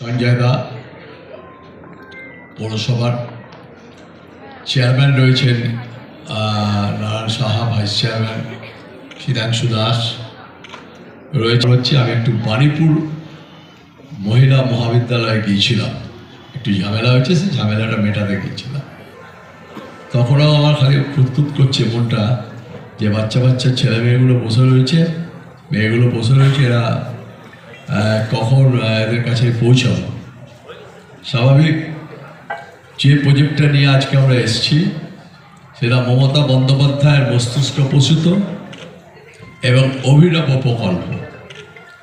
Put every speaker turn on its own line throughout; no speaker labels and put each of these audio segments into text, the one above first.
সঞ্জয় দা পৌরসভার চেয়ারম্যান রয়েছেন Narayan Saha, vice chairman Siddhanshu Das. রয়েছে হচ্ছে, আমি একটু বাণীপুর মহিলা মহাবিদ্যালয়ে গিয়েছিলাম। একটু ঝামেলা হয়েছে, সেই ঝামেলাটা মেটাতে গিয়েছিলাম। তখনও আমার খালি ফুটফুট করছে মনটা, যে বাচ্চা বাচ্চা ছেলে মেয়েগুলো বসে রয়েছে, মেয়েগুলো বসে রয়েছে, এরা কখন এদের কাছে পৌঁছাবো? স্বাভাবিক যে প্রজেক্টটা নিয়ে আজকে আমরা এসেছি, সেটা মমতা বন্দ্যোপাধ্যায়ের মস্তিষ্ক প্রসূত এবং অভিনব প্রকল্প।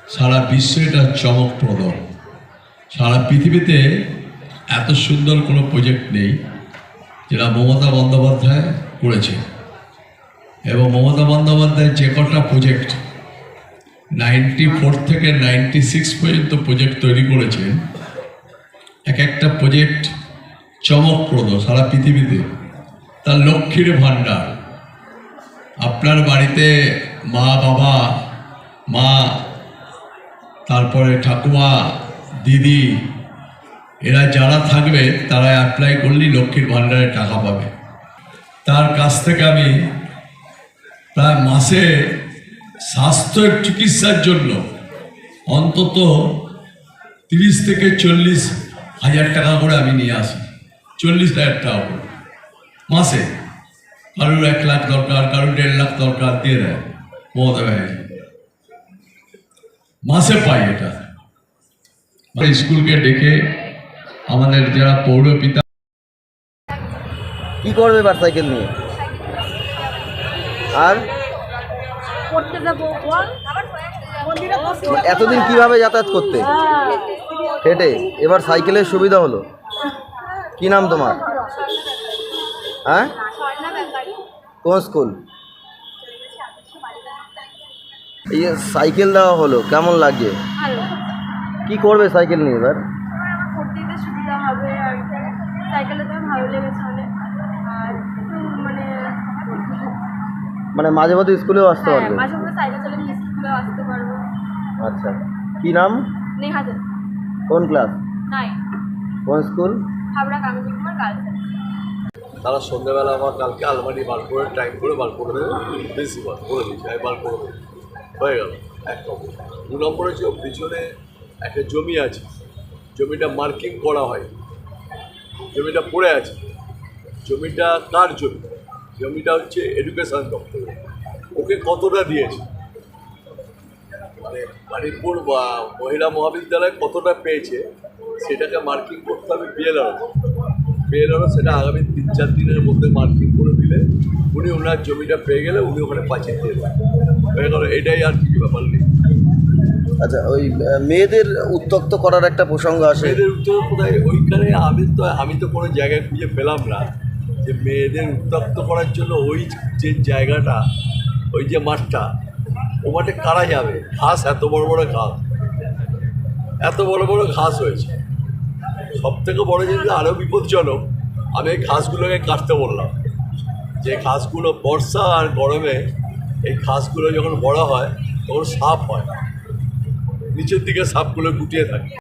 সারা বিশ্বে এটা চমকপ্রদ। সারা পৃথিবীতে এত সুন্দর কোনো প্রজেক্ট নেই যেটা মমতা বন্দ্যোপাধ্যায় করেছে। এবং মমতা বন্দ্যোপাধ্যায় যে কটা প্রজেক্ট নাইনটি ফোর থেকে নাইনটি সিক্স পর্যন্ত প্রজেক্ট তৈরি করেছেন। এক একটা প্রজেক্ট চমকপ্রদ সারা পৃথিবীতে। তার লক্ষ্মীর ভাণ্ডার। আপনার বাড়িতে মা, বাবা, মা, তারপরে ঠাকুমা, দিদি, এরা যারা থাকবে তারা অ্যাপ্লাই করলেই লক্ষ্মীর ভাণ্ডারে টাকা পাবে। তার কাছ থেকে আমি প্রায় মাসে স্বাস্থ্য চিকিৎসার জন্য অন্তত তিরিশ থেকে চল্লিশ হাজার টাকা করে আমি নিয়ে আসি। চল্লিশ হাজার টাকা করে। মাসে। কারোর এক লাখ দরকার, কারোর দেড় লাখ দরকার, দিয়ে দেয়। মমতা মাসে পাই এটা। স্কুলকে ডেকে আমাদের যারা পৌর পিতা
কি করবে এবার সাইকেল নিয়ে? আর
পড়তে যাব।
এতদিন কীভাবে যাতায়াত করতে?
হ্যাঁ।
হেঁটে? এবার সাইকেলের সুবিধা হলো? কি নাম তোমার? হ্যাঁ? কোন স্কুল? এই সাইকেল দেওয়া হলো কেমন লাগছে?
ভালো।
কি করবে সাইকেল নিয়ে এবার?
সুবিধা হবে আর সাইকেলে তো ভালো লেগেছে মানে
মাঝে মাঝে স্কুলেও আসতে
হ্যাঁ
পারবে?
মাঝে মাঝে সাইকেল চালিয়ে আমি স্কুলে আসতে পারব।
আচ্ছা। কি নাম?
নেহা যান
কোন ক্লাস?
নাই
কোন স্কুল?
হাবড়া কামিনী কুমার গার্লস
তারা সন্ধ্যেবেলা আমার কালকে আলমারি বার করে টাইম করে বার করে দেবে। বেশি বার করে দিচ্ছি আমি বার করে দেবো। হয়ে গেল এক নম্বর। দু নম্বর হচ্ছে ওর পিছনে একটা জমি আছে। জমিটা মার্কিং করা হয়। জমিটা পড়ে আছে। জমিটা কার জমি। জমিটা হচ্ছে এডুকেশন দপ্তর ওকে কতটা দিয়েছে? মানে মানিকপুর বা মহিলা মহাবিদ্যালয় কতটা পেয়েছে সেটাকে মার্কিং করতে হবে বিএলআর বিএলআরও সেটা আগামী তিন চার দিনের মধ্যে মার্কিং করে দিলে উনি ওনার জমিটা পেয়ে গেলে উনি ওখানে পাঠিয়ে দিয়ে দেবেন। এটাই আর কি ব্যাপার নেই।
আচ্ছা ওই মেয়েদের উত্তক্ত করার একটা প্রসঙ্গ আসে।
মেয়েদের উত্তর কোথায়? ওইখানে আমি তো আমি তো কোনো জায়গায় খুঁজে পেলাম না। যে মেয়েদের উত্তপ্ত করার জন্য ওই যে জায়গাটা, ওই যে মাঠটা ও মাঠে কারা যাবে? ঘাস, এত বড় বড় ঘাস। এত বড় বড় ঘাস হয়েছে। সব থেকে বড় জিনিস আরও বিপজ্জনক, আমি এই ঘাসগুলোকে কাটতে বললাম। যে ঘাসগুলো বর্ষা আর গরমে, এই ঘাসগুলো যখন বড় হয়, তখন সাপ হয় নিচের দিকে সাপগুলো গুটিয়ে থাকে।